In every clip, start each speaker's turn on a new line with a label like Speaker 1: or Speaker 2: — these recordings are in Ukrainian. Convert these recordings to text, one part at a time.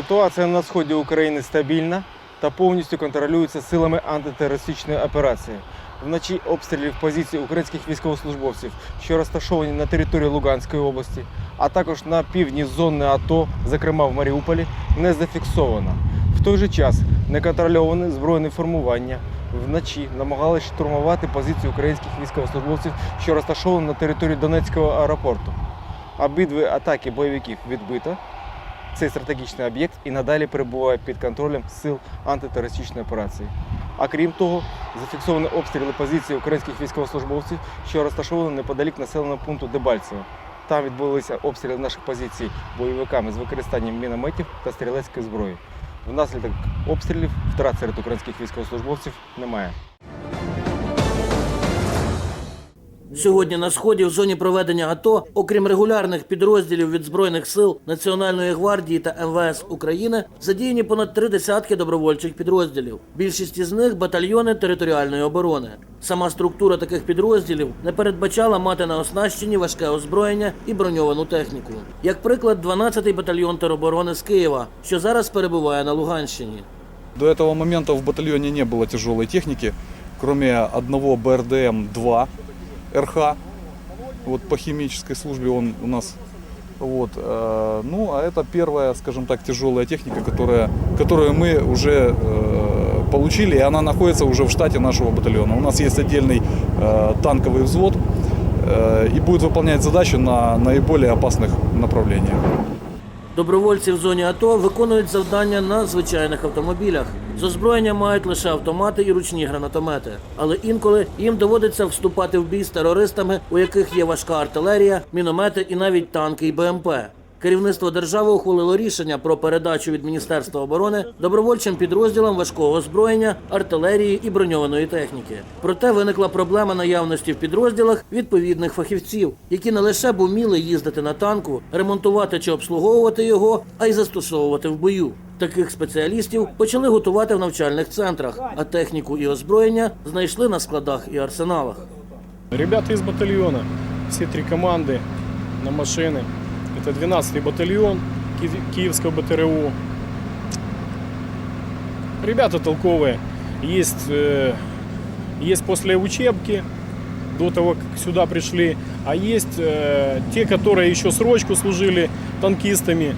Speaker 1: Ситуація на сході України стабільна та повністю контролюється силами антитерористичної операції. Вночі обстрілів позицій українських військовослужбовців, що розташовані на території Луганської області, а також на півдні зони АТО, зокрема в Маріуполі, не зафіксовано. В той же час неконтрольоване збройне формування вночі намагалися штурмувати позиції українських військовослужбовців, що розташовані на території Донецького аеропорту. Обидві атаки бойовиків відбито. Цей стратегічний об'єкт і надалі перебуває під контролем сил антитерористичної операції. А крім того, зафіксовані обстріли позицій українських військовослужбовців, що розташовані неподалік населеного пункту Дебальцево. Там відбулися обстріли наших позицій бойовиками з використанням мінометів та стрілецької зброї. Внаслідок обстрілів втрат серед українських військовослужбовців немає.
Speaker 2: Сьогодні на сході в зоні проведення АТО, окрім регулярних підрозділів від збройних сил Національної гвардії та МВС України, задіяні понад три десятки добровольчих підрозділів. Більшість із них батальйони територіальної оборони. Сама структура таких підрозділів не передбачала мати на оснащенні важке озброєння і броньовану техніку. Як приклад, 12-й батальйон тероборони з Києва, що зараз перебуває на Луганщині.
Speaker 3: До этого момента в батальоне не было тяжелой техники, кроме одного БРДМ-2 РХ. Вот по химической службе он у нас. Вот, э, ну, а это первая, скажем так, тяжелая техника, которая, которую мы уже э, получили, и она находится уже в штате нашего батальона. У нас есть отдельный э, танковый взвод э, и будет выполнять задачи на наиболее опасных направлениях.
Speaker 2: Добровольці в зоні АТО виконують завдання на звичайних автомобілях. З озброєння мають лише автомати і ручні гранатомети. Але інколи їм доводиться вступати в бій з терористами, у яких є важка артилерія, міномети і навіть танки і БМП. Керівництво держави ухвалило рішення про передачу від Міністерства оборони добровольчим підрозділам важкого озброєння, артилерії і броньованої техніки. Проте виникла проблема наявності в підрозділах відповідних фахівців, які не лише б уміли їздити на танку, ремонтувати чи обслуговувати його, а й застосовувати в бою. Таких спеціалістів почали готувати в навчальних центрах, а техніку і озброєння знайшли на складах і арсеналах.
Speaker 4: Ребята из батальона, все три команды на машины. Это 12-й батальон Ки- Киевского БТРУ. Ребята толковые. Есть, э, есть после учебки, до того, как сюда пришли. А есть э, те, которые еще срочку служили танкистами.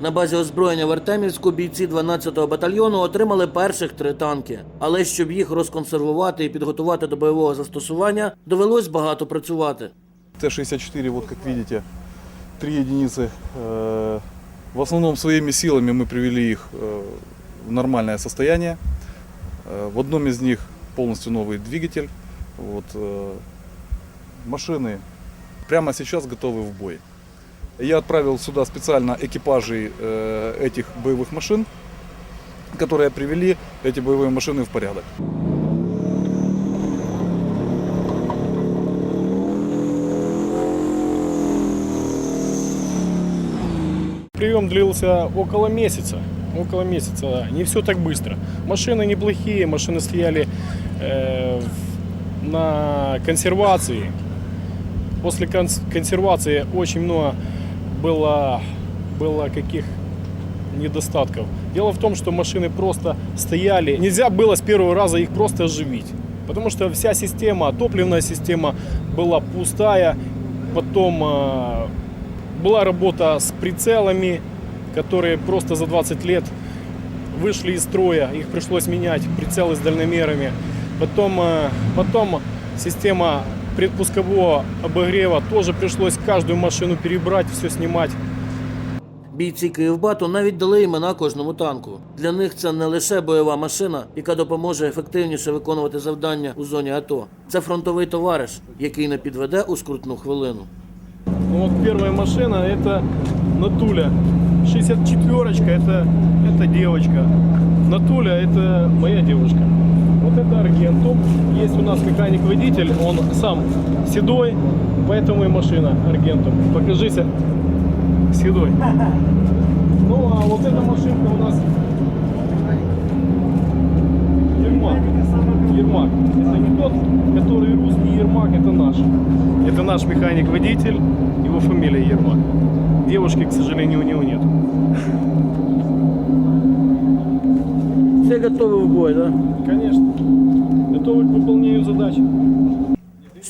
Speaker 2: На базі озброєння в Артемівську бійці 12-го батальйону отримали перших три танки. Але щоб їх розконсервувати і підготувати до бойового застосування, довелось багато працювати.
Speaker 3: Т-64, вот как видите, три единицы. Э, В основном своими силами мы привели их э, в нормальное состояние. Э, В одном из них полностью новый двигатель. Вот, машины прямо сейчас готовы в бой. Я отправил сюда специально экипажей э, этих боевых машин, которые привели эти боевые машины в порядок.
Speaker 4: Прием длился около месяца. Около месяца, да. Не все так быстро. Машины неплохие, машины стояли э, на консервации. После конс- консервации очень много было, было каких недостатков. Дело в том, что машины просто стояли. Нельзя было с первого раза их просто оживить. Потому что вся система, топливная система была пустая. Потом э, была работа с прицелами, которые просто за 20 лет вышли из строя. Их пришлось менять, прицелы с дальномерами. Потом, э, потом система предпускового обогрева тоже пришлось каждую машину перебрать, все снимать.
Speaker 2: Бійці Київбату навіть дали імена кожному танку. Для них це не лише бойова машина, яка допоможе ефективніше виконувати завдання у зоні АТО. Це фронтовий товариш, який не підведе у скрутну хвилину.
Speaker 4: Ну вот первая машина это Натуля. 64-очка это, это девочка. Натуля это моя девушка. Вот это Аргентум. Есть у нас механик-водитель, он сам седой, поэтому и машина Аргентум. Покажись седой. Ну а вот эта машинка у нас Ермак. Ермак. Это не тот, который русский Ермак, это наш. Это наш механик-водитель, его фамилия Ермак. Девушки, к сожалению, у него нет.
Speaker 2: Все готовы в бой, да?
Speaker 4: Конечно. Готовы к выполнению задач.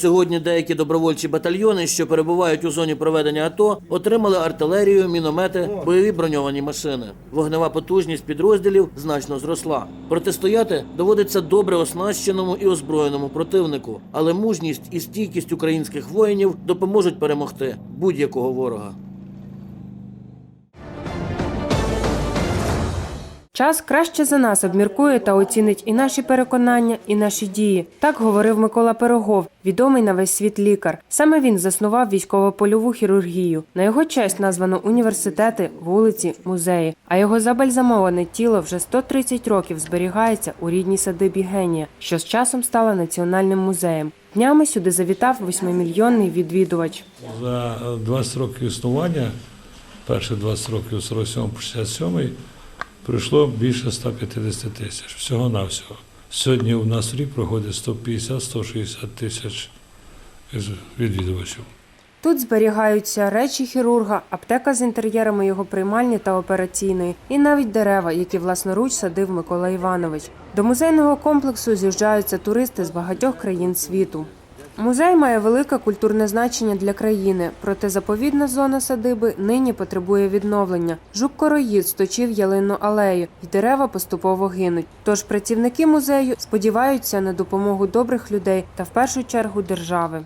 Speaker 2: Сьогодні деякі добровольчі батальйони, що перебувають у зоні проведення АТО, отримали артилерію, міномети, бойові броньовані машини. Вогнева потужність підрозділів значно зросла. Протистояти доводиться добре оснащеному і озброєному противнику, але мужність і стійкість українських воїнів допоможуть перемогти будь-якого ворога.
Speaker 5: Час краще за нас обміркує та оцінить і наші переконання, і наші дії. Так говорив Микола Пирогов, відомий на весь світ лікар. Саме він заснував військово-польову хірургію. На його честь названо університети, вулиці, музеї. А його забальзамоване тіло вже 130 років зберігається у рідній садибі генія, що з часом стала національним музеєм. Днями сюди завітав восьмимільйонний відвідувач.
Speaker 6: За е, 20 років існування, перші 20 років з 47 по 67 прийшло більше 150 тисяч. Всього-навсього. Сьогодні у нас рік проходить 150-160 тисяч відвідувачів.
Speaker 5: Тут зберігаються речі хірурга, аптека з інтер'єрами його приймальні та операційної, і навіть дерева, які власноруч садив Микола Іванович. До музейного комплексу з'їжджаються туристи з багатьох країн світу. Музей має велике культурне значення для країни, проте заповідна зона садиби нині потребує відновлення. Жук-короїд сточив ялинну алею, і дерева поступово гинуть. Тож працівники музею сподіваються на допомогу добрих людей та в першу чергу держави.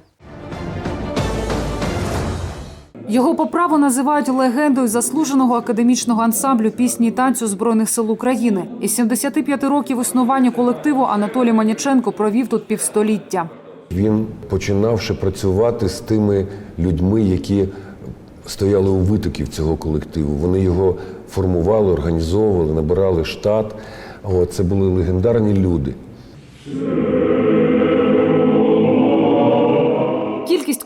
Speaker 7: Його по праву називають легендою заслуженого академічного ансамблю пісні і танцю збройних сил України. Із 75 років існування колективу Анатолій Маніченко провів тут півстоліття.
Speaker 8: Він починавши працювати з тими людьми, які стояли у витоків цього колективу. Вони його формували, організовували, набирали штат. О, це були легендарні люди.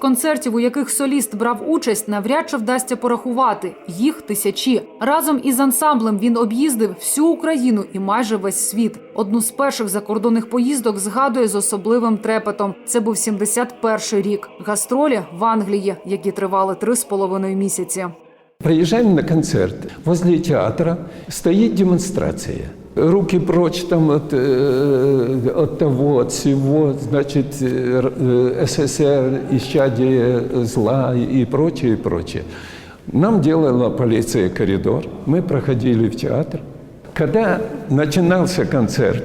Speaker 7: Концертів, у яких соліст брав участь, навряд чи вдасться порахувати. Їх тисячі. Разом із ансамблем він об'їздив всю Україну і майже весь світ. Одну з перших закордонних поїздок згадує з особливим трепетом. Це був 71-й рік. Гастролі в Англії, які тривали три з половиною місяці.
Speaker 9: Приезжаем на концерт. Возле театра стоит демонстрация. Руки прочь там от, э, от того, от всего, значит, э, э, СССР, исчадие зла и прочее, и прочее. Нам делала полиция коридор, мы проходили в театр. Когда начинался концерт,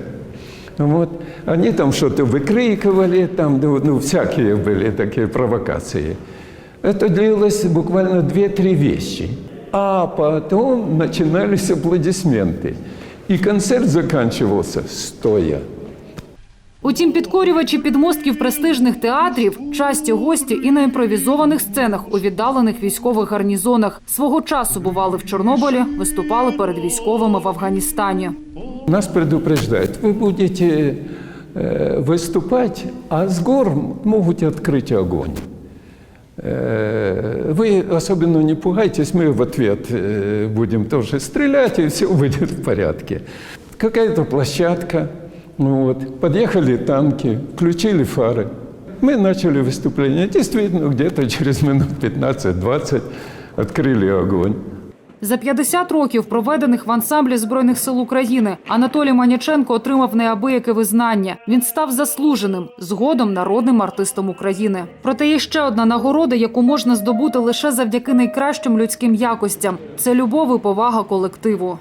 Speaker 9: вот, они там что-то выкрикивали, там ну, ну, всякие были такие провокации. Это длилось буквально 2-3 вещи. А потом начинались аплодисменты. И концерт заканчивался стоя.
Speaker 7: Утім, підкорювачі підмостків престижних театрів часті гості і на імпровізованих сценах у віддалених військових гарнізонах свого часу бували в Чорнобилі, виступали перед військовими в Афганістані.
Speaker 9: Нас предупреждают, вы будете э, выступать, а с гор могут открыть огонь. Э, Вы особенно не пугайтесь, мы в ответ э, будем тоже стрелять, и все будет в порядке. Какая-то площадка, ну вот, подъехали танки, включили фары. Мы начали выступление. Действительно, где-то через минут 15-20 открыли огонь.
Speaker 7: За 50 років, проведених в ансамблі збройних сил України, Анатолій Маняченко отримав неабияке визнання. Він став заслуженим, згодом народним артистом України. Проте є ще одна нагорода, яку можна здобути лише завдяки найкращим людським якостям це любов і повага колективу.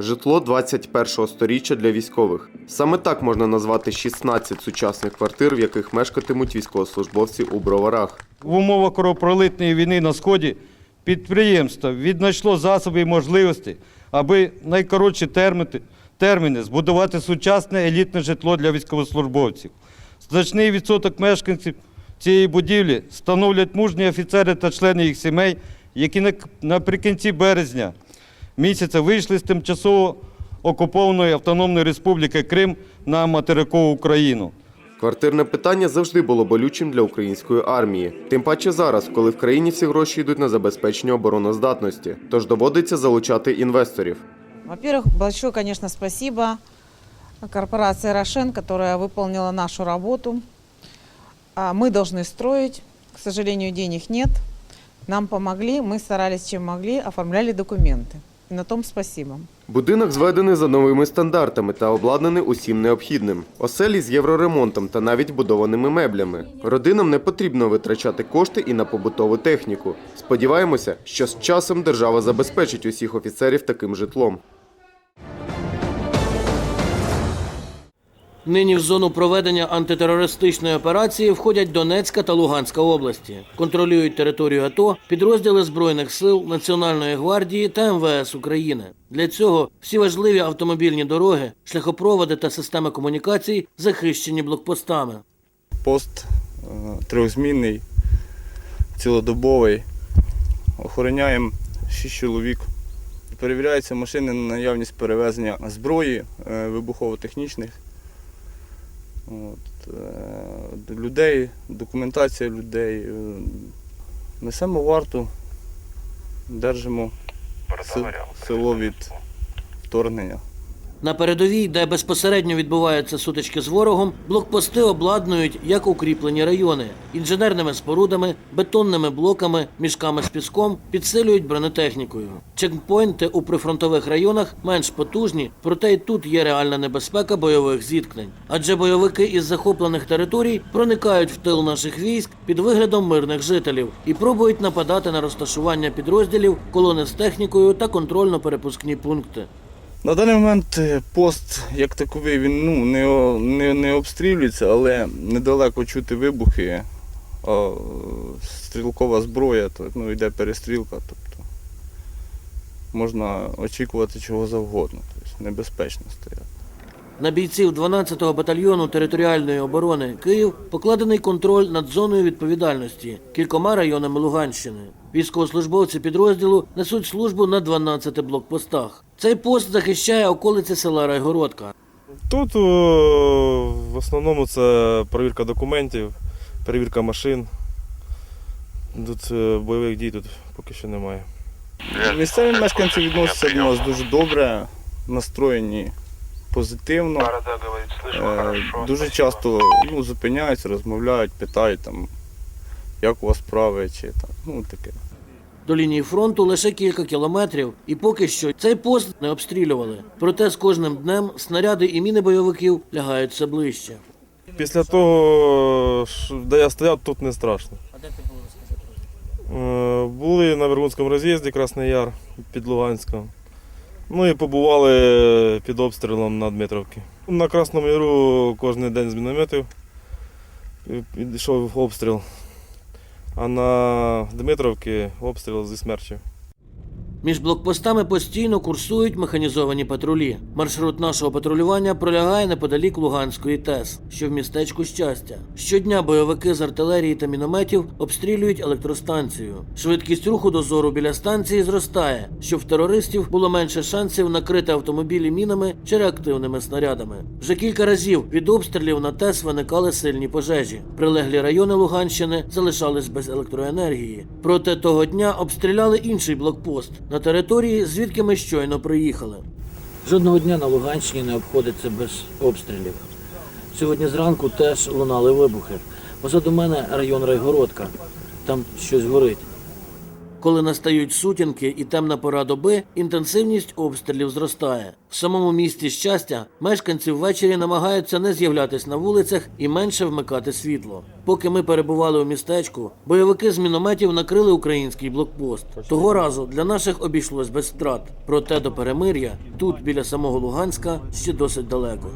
Speaker 10: Житло 21-го сторіччя для військових. Саме так можна назвати 16 сучасних квартир, в яких мешкатимуть військовослужбовці у броварах.
Speaker 11: В умовах кровопролитної війни на сході підприємство віднайшло засоби і можливості, аби найкоротші терміни, терміни збудувати сучасне елітне житло для військовослужбовців. Значний відсоток мешканців цієї будівлі становлять мужні офіцери та члени їх сімей, які наприкінці березня місяця вийшли з тимчасово окупованої Автономної Республіки Крим на материкову Україну.
Speaker 10: Квартирне питання завжди було болючим для української армії. Тим паче зараз, коли в країні всі гроші йдуть на забезпечення обороноздатності. Тож доводиться залучати інвесторів.
Speaker 12: Во-первых, большое, конечно, спасибо корпорации «Рошен», которая выполнила нашу работу. А Мы должны строить. К сожалению, денег нет. Нам помогли, мы старались, чем могли, оформляли документы. На том спасибо.
Speaker 10: Будинок зведений за новими стандартами та обладнаний усім необхідним. Оселі з євроремонтом та навіть будованими меблями. Родинам не потрібно витрачати кошти і на побутову техніку. Сподіваємося, що з часом держава забезпечить усіх офіцерів таким житлом.
Speaker 2: Нині в зону проведення антитерористичної операції входять Донецька та Луганська області. Контролюють територію АТО підрозділи Збройних сил, Національної гвардії та МВС України. Для цього всі важливі автомобільні дороги, шляхопроводи та системи комунікацій захищені блокпостами.
Speaker 13: Пост е, трьохзмінний, цілодобовий. Охороняємо 6 чоловік. Перевіряються машини на наявність перевезення зброї е, вибухово-технічних. От, е, людей, документація людей. е, Несемо варту, держимо се- село від вторгнення.
Speaker 2: На передовій, де безпосередньо відбуваються сутички з ворогом, блокпости обладнують як укріплені райони інженерними спорудами, бетонними блоками, мішками з піском, підсилюють бронетехнікою. Чекпойнти у прифронтових районах менш потужні, проте й тут є реальна небезпека бойових зіткнень. Адже бойовики із захоплених територій проникають в тил наших військ під виглядом мирних жителів і пробують нападати на розташування підрозділів, колони з технікою та контрольно-перепускні пункти.
Speaker 13: На даний момент е, пост як таковий він ну, не, не, не обстрілюється, але недалеко чути вибухи, а стрілкова зброя, то ну, йде перестрілка, тобто можна очікувати чого завгодно, тобто небезпечно стояти.
Speaker 2: На бійців 12-го батальйону територіальної оборони Київ покладений контроль над зоною відповідальності кількома районами Луганщини. Військовослужбовці підрозділу несуть службу на 12 блокпостах. Цей пост захищає околиці села Райгородка.
Speaker 14: Тут о, в основному це перевірка документів, перевірка машин. Тут е, бойових дій тут поки що немає.
Speaker 13: Місцеві мешканці відносяться до нас дуже добре, настроєні позитивно. Е, Дуже часто ну, зупиняються, розмовляють, питають, там, як у вас справи, чи там, ну таке.
Speaker 2: До лінії фронту лише кілька кілометрів, і поки що цей пост не обстрілювали. Проте з кожним днем снаряди і міни бойовиків лягають все ближче.
Speaker 14: Після того, де я стояв, тут не страшно.
Speaker 2: А де ти був розкажи
Speaker 14: Е, Були на Вергунському роз'їзді Красний Яр під Луганськом. Ну і побували під обстрілом на Дмитровці. На Красному Яру кожен день з мінометів йшов обстріл. А на Дмитровці обстріл зі смерчів.
Speaker 2: Між блокпостами постійно курсують механізовані патрулі. Маршрут нашого патрулювання пролягає неподалік Луганської ТЕС, що в містечку щастя. Щодня бойовики з артилерії та мінометів обстрілюють електростанцію. Швидкість руху дозору біля станції зростає, щоб в терористів було менше шансів накрити автомобілі мінами чи реактивними снарядами. Вже кілька разів від обстрілів на ТЕС виникали сильні пожежі. Прилеглі райони Луганщини залишались без електроенергії. Проте того дня обстріляли інший блокпост на території, звідки ми щойно приїхали. Жодного дня на Луганщині не обходиться без обстрілів. Сьогодні зранку теж лунали вибухи. Позаду мене район Райгородка. Там щось горить. Коли настають сутінки і темна пора доби, інтенсивність обстрілів зростає. В самому місті щастя мешканці ввечері намагаються не з'являтись на вулицях і менше вмикати світло. Поки ми перебували у містечку, бойовики з мінометів накрили український блокпост. Того разу для наших обійшлось без втрат. Проте до перемир'я тут, біля самого Луганська, ще досить далеко.